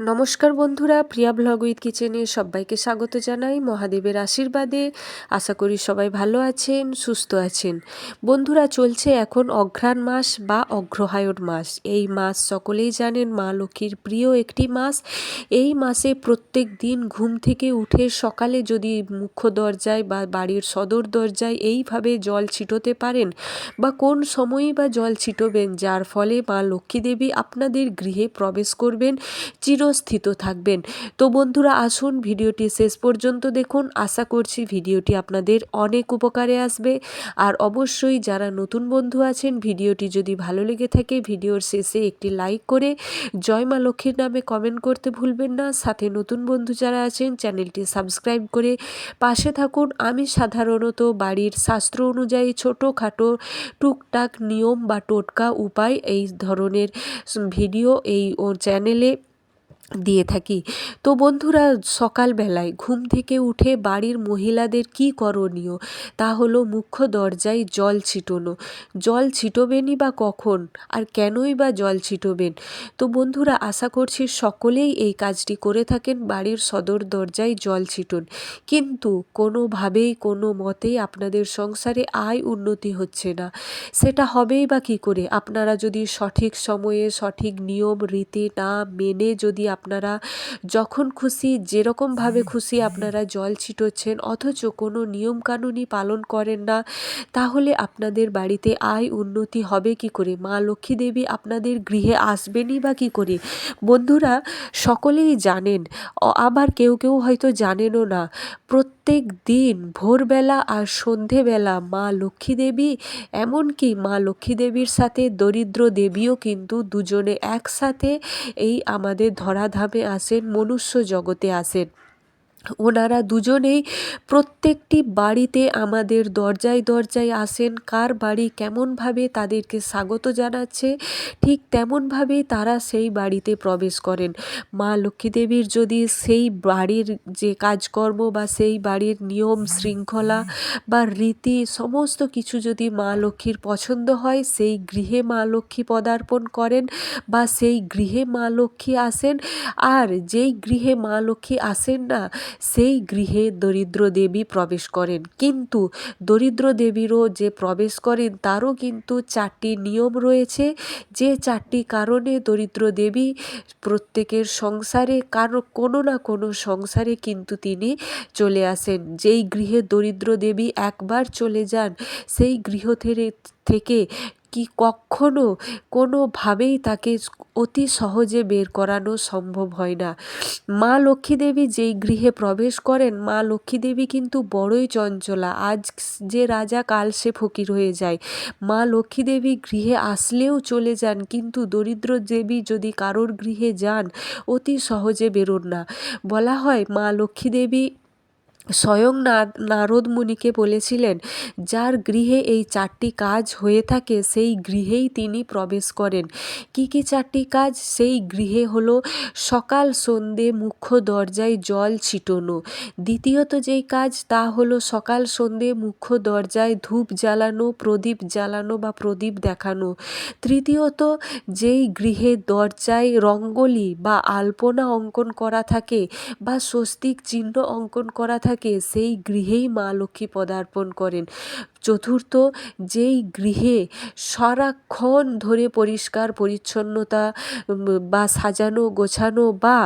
নমস্কার বন্ধুরা, প্রিয়া blog with কিচেনে সবাইকে স্বাগত জানাই। মহাদেবের আশীর্বাদে আশা করি সবাই ভালো আছেন, সুস্থ আছেন। বন্ধুরা, চলছে এখন অঘ্রাণ মাস বা অগ্রহায়ণ মাস। এই মাস সকলেই জানেন মা লক্ষ্মীর প্রিয় একটি মাস। এই মাসে প্রত্যেক দিন ঘুম থেকে উঠে সকালে যদি মুখ্য দরজায় বা বাড়ির সদর দরজায় এইভাবে জল ছিটোতে পারেন বা কোন সময়ে বা জল ছিটোবেন, যার ফলে মা লক্ষ্মী দেবী আপনাদের গৃহে প্রবেশ করবেন চিরস্থিত থাকবেন। তো বন্ধুরা, আসুন ভিডিওটি শেষ পর্যন্ত দেখুন। আশা করছি ভিডিওটি আপনাদের অনেক উপকারে আসবে। আর অবশ্যই যারা নতুন বন্ধু আছেন, ভিডিওটি যদি ভালো লেগে থাকে, ভিডিওর শেষে একটি লাইক করে জয় মা লক্ষ্মীর নামে কমেন্ট করতে ভুলবেন না। সাথে নতুন বন্ধু যারা আছেন, চ্যানেলটি সাবস্ক্রাইব করে পাশে থাকুন। আমি সাধারণত বাড়ির শাস্ত্র অনুযায়ী ছোটোখাটো টুকটাক নিয়ম বা টোটকা উপায় এই ধরনের ভিডিও এই ও চ্যানেলে দিয়ে থাকি। তো বন্ধুরা, সকালবেলায় ঘুম থেকে উঠে বাড়ির মহিলাদের কি করণীয়? তা হলো মুখ্য দরজায় জল ছিটোনো। জল ছিটোবেনই বা কখন? আর কেনই বা জল ছিটোবেন? তো বন্ধুরা, আশা করছি সকলেই এই কাজটি করে থাকেন, বাড়ির সদর দরজায় জল ছিটুন। কিন্তু কোনোভাবেই, কোনো মতেই আপনাদের সংসারে আয় উন্নতি হচ্ছে না। সেটা হবেই বা কী করে? আপনারা যদি সঠিক সময়ে সঠিক নিয়ম, রীতি না মেনে যদি আপনারা যখন খুশি, যেরকমভাবে খুশি আপনারা জল ছিটোচ্ছেন, অথচ কোনো নিয়মকানুনই পালন করেন না, তাহলে আপনাদের বাড়িতে আয় উন্নতি হবে কি করে? মা লক্ষ্মী দেবী আপনাদের গৃহে আসবেনই বা কী করে? বন্ধুরা, সকলেই জানেন আবার কেউ কেউ হয়তো জানেনও না, প্রত্যেক দিন ভোরবেলা আর সন্ধেবেলা মা লক্ষ্মী দেবী এমনকি মা লক্ষ্মী দেবীর সাথে দরিদ্র দেবীও কিন্তু দুজনে একসাথে এই আমাদের ধরাধামে আসেন মনুষ্য জগতে আসেন। ওনারা দুজনেই প্রত্যেকটি বাড়িতে আমাদের দরজায় দরজায় আসেন, কার বাড়ি কেমনভাবে তাদেরকে স্বাগত জানাচ্ছে, ঠিক তেমনভাবেই তারা সেই বাড়িতে প্রবেশ করেন। মা লক্ষ্মী দেবীর যদি সেই বাড়ির যে কাজকর্ম বা সেই বাড়ির নিয়ম, শৃঙ্খলা বা রীতি সমস্ত কিছু যদি মা লক্ষ্মীর পছন্দ হয়, সেই গৃহে মা লক্ষ্মী পদার্পণ করেন বা সেই গৃহে মা লক্ষ্মী আসেন, আর যেই গৃহে মা লক্ষ্মী আসেন না সেই গৃহে দরিদ্র দেবী প্রবেশ করেন। কিন্তু দরিদ্র দেবীরও যে প্রবেশ করেন, তারও কিন্তু চারটি নিয়ম রয়েছে। যে চারটি কারণে দরিদ্র দেবী প্রত্যেকের সংসারে, কারও কোনো না কোনো সংসারে কিন্তু তিনি চলে আসেন। যেই গৃহে দরিদ্র দেবী একবার চলে যান, সেই গৃহ থেকে কি কখনো কোনোভাবেই তাকে অতি সহজে বের করানো সম্ভব হয় না। মা লক্ষ্মী দেবী যেই গৃহে প্রবেশ করেন, মা লক্ষ্মী দেবী কিন্তু বড়ই চঞ্চলা। আজ যে রাজা, কাল সে ফকির হয়ে যায়। মা লক্ষ্মী দেবী গৃহে আসলেও চলে যান, কিন্তু দরিদ্র দেবী যদি কারোর গৃহে যান, অতি সহজে বেরোন না। বলা হয়, মা লক্ষ্মী দেবী স্বয়ং নারদ মুনিকে বলেছিলেন, যার গৃহে এই চারটি কাজ হয়ে থাকে, সেই গৃহেই তিনি প্রবেশ করেন। কি কি চারটি কাজ? সেই গৃহে হলো সকাল, সন্ধে, মুখ্য দরজায় জল ছিটোনো। দ্বিতীয়ত যেই কাজ, তা হলো সকাল, সন্ধে, মুখ্য দরজায় ধূপ জ্বালানো, প্রদীপ জ্বালানো বা প্রদীপ দেখানো। তৃতীয়ত যেই গৃহে দরজায় রঙ্গোলি বা আলপনা অঙ্কন করা থাকে বা স্বস্তিক চিহ্ন অঙ্কন করা থাকে থাকে সেই গৃহেই মা লক্ষ্মী পদার্পণ করেন। চতুর্থ, যেই গৃহে সারাক্ষণ ধরে পরিষ্কার পরিচ্ছন্নতা বা সাজানো গোছানো, বা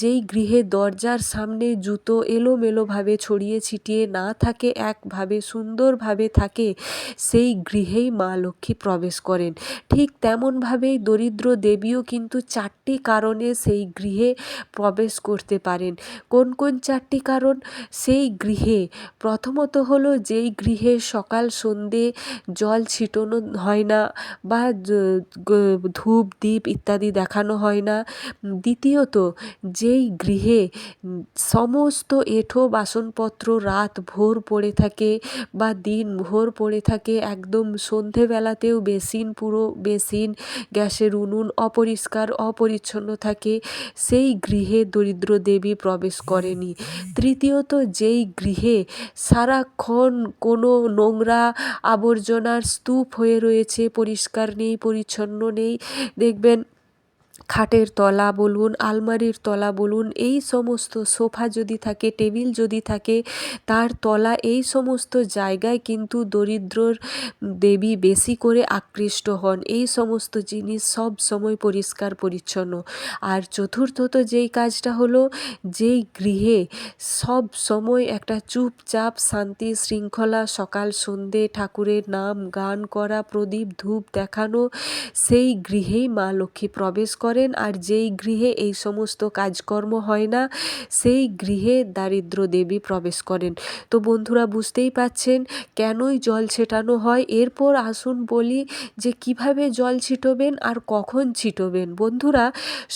যেই গৃহে দরজার সামনে জুতো এলোমেলোভাবে ছড়িয়ে ছিটিয়ে না থাকে, একভাবে সুন্দরভাবে থাকে, সেই গৃহেই মা লক্ষ্মী প্রবেশ করেন। ঠিক তেমনভাবেই দরিদ্র দেবীও কিন্তু চারটি কারণে সেই গৃহে প্রবেশ করতে পারেন। কোন কোন চারটি কারণ? সেই গৃহে প্রথমত হলো, যেই গৃহে সকাল সন্ধে, জল ছিটানো হয় না বা ধূপ দ্বীপ ইত্যাদি দেখানো হয় না। দ্বিতীয়ত, যেই গৃহে সমস্ত এঁঠো বাসনপত্র রাত ভোর পড়ে থাকে বা দিন ভোর পড়ে থাকে, একদম সন্ধেবেলাতেও বেসিন, পুরো বেসিন, গ্যাসের উনুন অপরিষ্কার, অপরিচ্ছন্ন থাকে, সেই গৃহে দরিদ্র দেবী প্রবেশ করেনি। তৃতীয়ত, যেই গৃহে সারাক্ষণ কোনো নোংরা আবর্জনার স্তূপ হয়ে রয়েছে পরিষ্কার নেই পরিচ্ছন্ন নেই দেখবেন খাটের তলা বলুন, আলমারির তলা বলুন, এই সমস্ত সোফা যদি থাকে, টেবিল যদি থাকে, তার তলা এই সমস্ত জায়গায় কিন্তু দরিদ্রর দেবী বেশি করে আকৃষ্ট হন। এই সমস্ত জিনিস সব সময় পরিষ্কার, পরিচ্ছন্ন। আর চতুর্থত যেই কাজটা হলো, যেই গৃহে সব সময় একটা চুপচাপ শান্তি শৃঙ্খলা, সকাল, সন্ধে, ঠাকুরের নাম, গান করা, প্রদীপ, ধূপ দেখানো, সেই গৃহেই মা লক্ষ্মী প্রবেশ করেন আর যেই গৃহে এই সমস্ত কাজকর্ম হয় না, সেই গৃহে দারিদ্র দেবী প্রবেশ করেন। তো বন্ধুরা, বুঝতেই পাচ্ছেন কেনই জল ছেটানো হয়? এরপর আসুন বলি যে কীভাবে জল ছিটোবেন আর কখন ছিটোবেন। বন্ধুরা,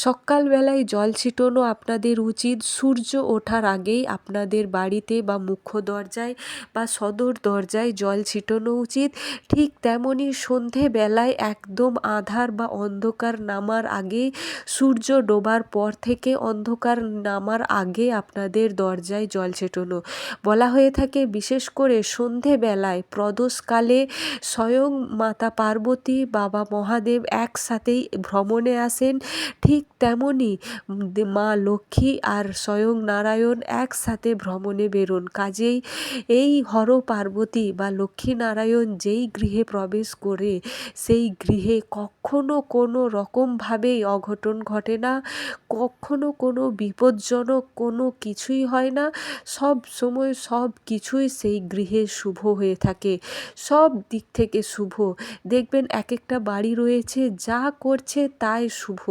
সকালবেলায় জল ছিটোনো আপনাদের উচিত। সূর্য ওঠার আগেই আপনাদের বাড়িতে বা মুখ্য দরজায় বা সদর দরজায় জল ছিটানো উচিত। ঠিক তেমনই সন্ধেবেলায় একদম আধার বা অন্ধকার নামার আগে সূর্য ডোবার পর থেকে অন্ধকার নামার আগে আপনাদের দরজায় জল ছেটানো। বলা হয়ে থাকে, বিশেষ করে সন্ধেবেলায় প্রদোষকালে স্বয়ং মাতা পার্বতী, বাবা মহাদেব একসাথেই ভ্রমণে আসেন। ঠিক তেমনই মা লক্ষ্মী আর স্বয়ং নারায়ণ একসাথে ভ্রমণে বেরোন। কাজেই এই হর পার্বতী বা লক্ষ্মী নারায়ণ যেই গৃহে প্রবেশ করে, সেই গৃহে কখনো কোনো রকমভাবেই অঘটন ঘটে না, কখনো কোনো বিপজ্জনক কোনো কিছুই হয় না, সব সময় সব কিছুই সেই গৃহে শুভ হয়ে থাকে, সব দিক থেকে শুভ। দেখবেন এক একটা বাড়ি রয়েছে, যা করছে তাই শুভ।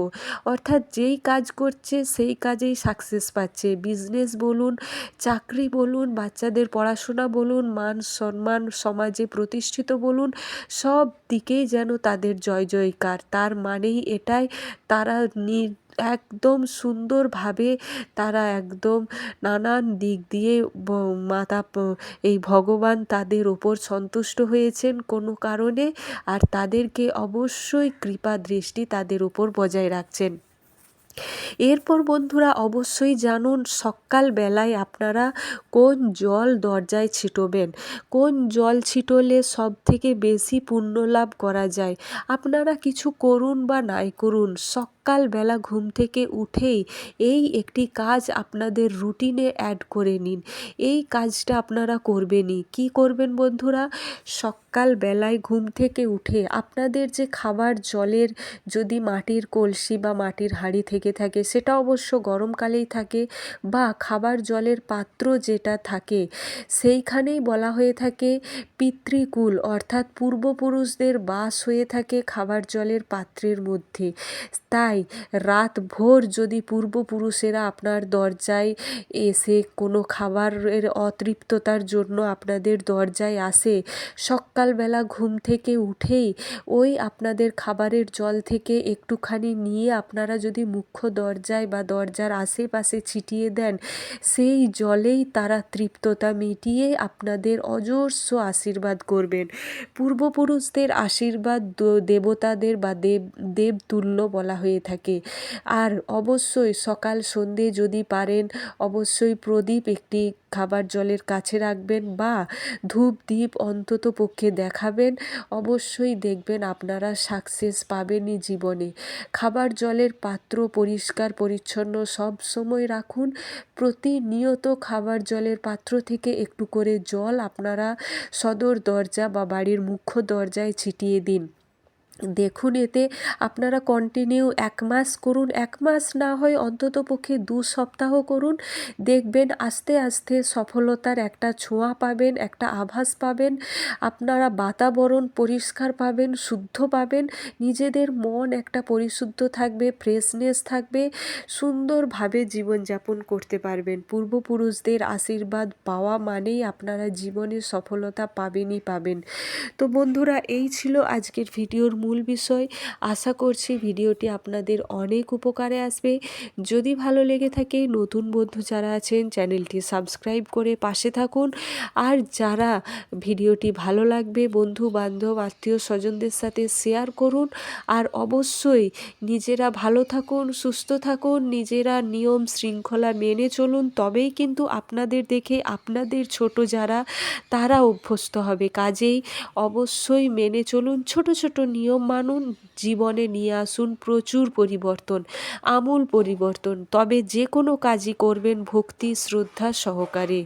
অর্থাৎ যেই কাজ করছে সেই কাজেই সাকসেস পাচ্ছে। বিজনেস বলুন, চাকরি বলুন, বাচ্চাদের পড়াশোনা বলুন, মান সম্মান, সমাজে প্রতিষ্ঠিত বলুন, সব দিকেই যেন তাদের জয় জয়কার তার মানেই এটাই তারা নি, একদম সুন্দরভাবে তারা একদম নানান দিক দিয়ে মাতা এই ভগবান তাদের ওপর সন্তুষ্ট হয়েছেন কোনো কারণে, আর তাদেরকে অবশ্যই কৃপা দৃষ্টি তাদের উপর বজায় রাখছেন। এরপর বন্ধুরা অবশ্যই জানুন সকালবেলায় আপনারা কোন জল দরজায় ছিটোবেন? কোন জল ছিটোলে সব থেকে বেশি পুণ্য লাভ করা যায়? আপনারা কিছু করুন বা নাই করুন সকালবেলা ঘুম থেকে উঠেই এই একটি কাজ আপনাদের রুটিনে অ্যাড করে নিন। এই কাজটা আপনারা করবেনই। কি করবেন বন্ধুরা? সকালবেলায় ঘুম থেকে উঠে আপনাদের যে খাবার জলের যদি মাটির কলসি বা মাটির হাঁড়ি থেকে থাকে, সেটা অবশ্য গরমকালেই থাকে বা খাবার জলের পাত্র যেটা থাকে, সেইখানেই বলা হয়ে থাকে পিতৃকুল, অর্থাৎ পূর্বপুরুষদের বাস হয়ে থাকে খাবার জলের পাত্রের মধ্যে। তাই রাত ভোর যদি পূর্বপুরুষেরা আপনার দরজায় এসে কোনো খাবারের অতৃপ্ততার জন্য আপনাদের দরজায় আসে, সকালবেলা ঘুম থেকে উঠেই ওই আপনাদের খাবারের জল থেকে একটুখানি নিয়ে আপনারা যদি মুখ্য দরজায় বা দরজার আশেপাশে ছিটিয়ে দেন, সেই জলেই তারা তৃপ্ততা মিটিয়ে আপনাদের অজস্র আশীর্বাদ করবেন। পূর্বপুরুষদের আশীর্বাদ দেবতাদের বা দেব, দেবতুল্য বলা হয়ে থাকে। আর অবশ্যই সকাল সন্ধে যদি পারেন, অবশ্যই প্রদীপ একটি খাবার জলের কাছে রাখবেন বা ধূপ দ্বীপ অন্তত পক্ষে দেখাবেন। অবশ্যই দেখবেন আপনারা সাকসেস পাবেনই জীবনে। খাবার জলের পাত্র পরিষ্কার, পরিচ্ছন্ন সব সময় রাখুন। প্রতিনিয়ত খাবার জলের পাত্র থেকে একটু করে জল আপনারা সদর দরজা বা বাড়ির মুখ্য দরজায় ছিটিয়ে দিন। দেখুন এতে আপনারা কন্টিনিউ এক মাস করুন, এক মাস না হয় অন্তত পক্ষে দু সপ্তাহ করুন। দেখবেন আস্তে আস্তে সফলতার একটা ছোঁয়া পাবেন, একটা আভাস পাবেন। আপনারা বাতাবরণ পরিষ্কার পাবেন, শুদ্ধ পাবেন। নিজেদের মন একটা পরিশুদ্ধ থাকবে ফ্রেশনেস থাকবে। সুন্দরভাবে জীবনযাপন করতে পারবেন। পূর্বপুরুষদের আশীর্বাদ পাওয়া মানেই আপনারা জীবনে সফলতা পাবেনই পাবেন। তো বন্ধুরা, এই ছিল আজকের ভিডিওর মূল বিষয়। আশা করছি ভিডিওটি আপনাদের অনেক উপকারে আসবে। যদি ভালো লেগে থাকে নতুন বন্ধু যারা আছেন, চ্যানেলটি সাবস্ক্রাইব করে পাশে থাকুন। আর যারা ভিডিওটি ভালো লাগবে, বন্ধু, বান্ধব, আত্মীয় স্বজনদের সাথে শেয়ার করুন। আর অবশ্যই নিজেরা ভালো থাকুন, সুস্থ থাকুন, নিজেরা নিয়ম শৃঙ্খলা মেনে চলুন। তবেই কিন্তু আপনাদের দেখে আপনাদের ছোট যারা, তারা অভ্যস্ত হবে। কাজেই অবশ্যই মেনে চলুন। ছোট ছোট নিয়ম নিয়ম মানুন, জীবনে নিয়ে আসুন প্রচুর পরিবর্তন, আমূল পরিবর্তন। তবে যে কোনো কাজই করবেন ভক্তি, শ্রদ্ধা সহকারে।